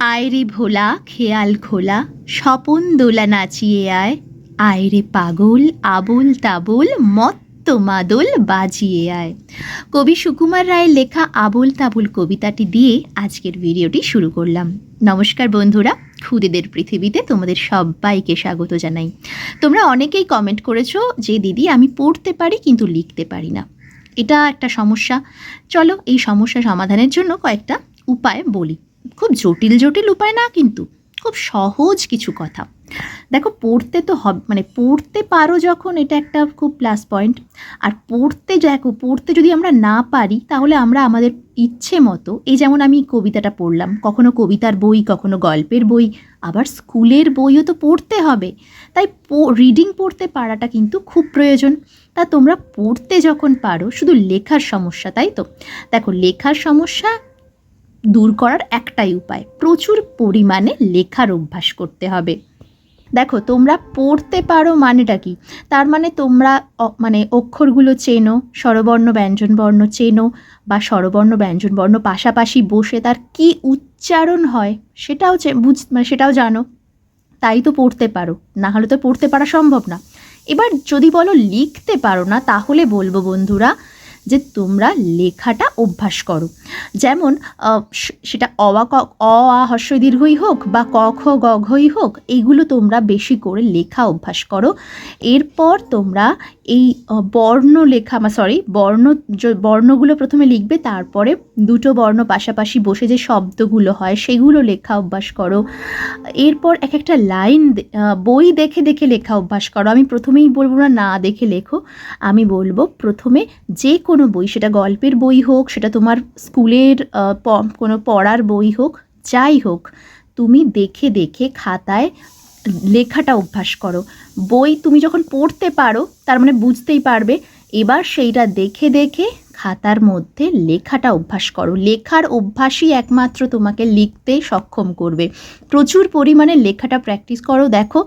আয়রে ভোলা, খেয়াল খোলা, স্বপন দোলা নাচিয়ে আয়। আয়রে পাগল, আবুল তাবুল, মত্ত মাদল বাজিয়ে আয়। কবি সুকুমার রায়ের লেখা আবুল তাবুল কবিতাটি দিয়ে আজকের ভিডিওটি শুরু করলাম। নমস্কার বন্ধুরা, খুদেদের পৃথিবীতে তোমাদের সবাইকে স্বাগত জানাই। তোমরা অনেকেই কমেন্ট করেছ যে, দিদি, আমি পড়তে পারি কিন্তু লিখতে পারি না। এটা একটা সমস্যা। চলো এই সমস্যা সমাধানের জন্য কয়েকটা উপায় বলি। খুব জটিল জটিল উপায় না কিন্তু? খুব সহজ কিছু কথা। দেখো, পড়তে তো হবে মানে পড়তে পারো যখন, এটা একটা খুব প্লাস পয়েন্ট আর পড়তে দেখো, পড়তে যদি আমরা না পারি, তাহলে আমরা আমাদের ইচ্ছে মতো, এই যেমন আমি কবিতাটা পড়লাম, কখনো কবিতার বই, কখনো গল্পের বই, আবার স্কুলের বইও তো পড়তে হবে। তাই রিডিং পড়তে পারাটা কিন্তু খুব প্রয়োজন। তা তোমরা পড়তে যখন পারো, শুধু লেখার সমস্যা, তাই তো? দেখো, লেখার সমস্যা দূর করার একটাই উপায়, প্রচুর পরিমাণে লেখার অভ্যাস করতে হবে। দেখো, তোমরা পড়তে পারো মানেটা কি? তার মানে তোমরা মানে অক্ষরগুলো চেনো, স্বরবর্ণ, ব্যঞ্জনবর্ণ চেনো বা স্বরবর্ণ, ব্যঞ্জনবর্ণ পাশাপাশি বসে তার কি উচ্চারণ হয় সেটাও বুঝ মানে সেটাও জানো। তাই তো পড়তে পারো, না হলে তো পড়তে পারা সম্ভব না। এবার যদি বলো লিখতে পারো না, তাহলে বলব বন্ধুরা যে তোমরা লেখাটা অভ্যাস করো। যেমন সেটা অওয়া ক, অ, আ হর্ষ দীর্ঘই হোক বা ক, খ, গ ঘই হোক, এইগুলো তোমরা বেশি করে লেখা অভ্যাস করো। এরপর তোমরা এই বর্ণ লেখা বা সরি বর্ণ বর্ণগুলো প্রথমে লিখবে, তারপরে দুটো বর্ণ পাশাপাশি বসে যে শব্দগুলো হয়, সেগুলো লেখা অভ্যাস করো। এরপর এক একটা লাইন বই দেখে দেখে লেখা অভ্যাস করো। আমি প্রথমেই বলব না না দেখে লেখো। আমি বলব প্রথমে যে কোনো বই, সেটা গল্পের বই হোক, সেটা তোমার স্কুলের কোনো পড়ার বই হোক, যাই হোক, তুমি দেখে দেখে খাতায় লেখাটা অভ্যাস করো। বই তুমি যখন পড়তে পারো, তার মানে বুঝতেই পারবে, এবার সেইটা দেখে দেখে খাতার মধ্যে লেখাটা অভ্যাস করো। লেখার অভ্যাসই একমাত্র তোমাকে লিখতে সক্ষম করবে। প্রচুর পরিমাণে লেখাটা প্র্যাকটিস করো, দেখো,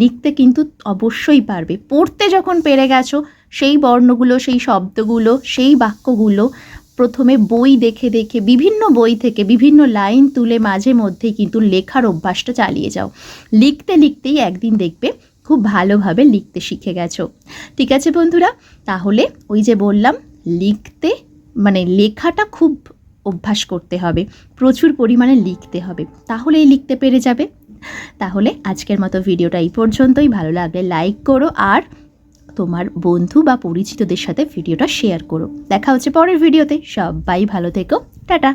লিখতে কিন্তু অবশ্যই পারবে। পড়তে যখন পেরে গেছো সেই বর্ণগুলো, সেই শব্দগুলো, সেই বাক্যগুলো প্রথমে বই দেখে দেখে, বিভিন্ন বই থেকে বিভিন্ন লাইন তুলে মাঝে মধ্যেই কিন্তু লেখার অভ্যাসটা চালিয়ে যাও। লিখতে লিখতেই একদিন দেখবে খুব ভালোভাবে লিখতে শিখে গেছো। ঠিক আছে বন্ধুরা, তাহলে ওই যে বললাম, লিখতে মানে লেখাটা খুব অভ্যাস করতে হবে, প্রচুর পরিমাণে লিখতে হবে। তাহলেই লিখতে পেরে যাবে। তাহলে আজকের মতো ভিডিওটা এই পর্যন্তই। ভালো লাগলে লাইক করো আর তোমার বন্ধু বা পরিচিতদের সাথে ভিডিওটা শেয়ার করো। দেখা হচ্ছে পরের ভিডিওতে। সবাই ভালো থেকো। টাটা।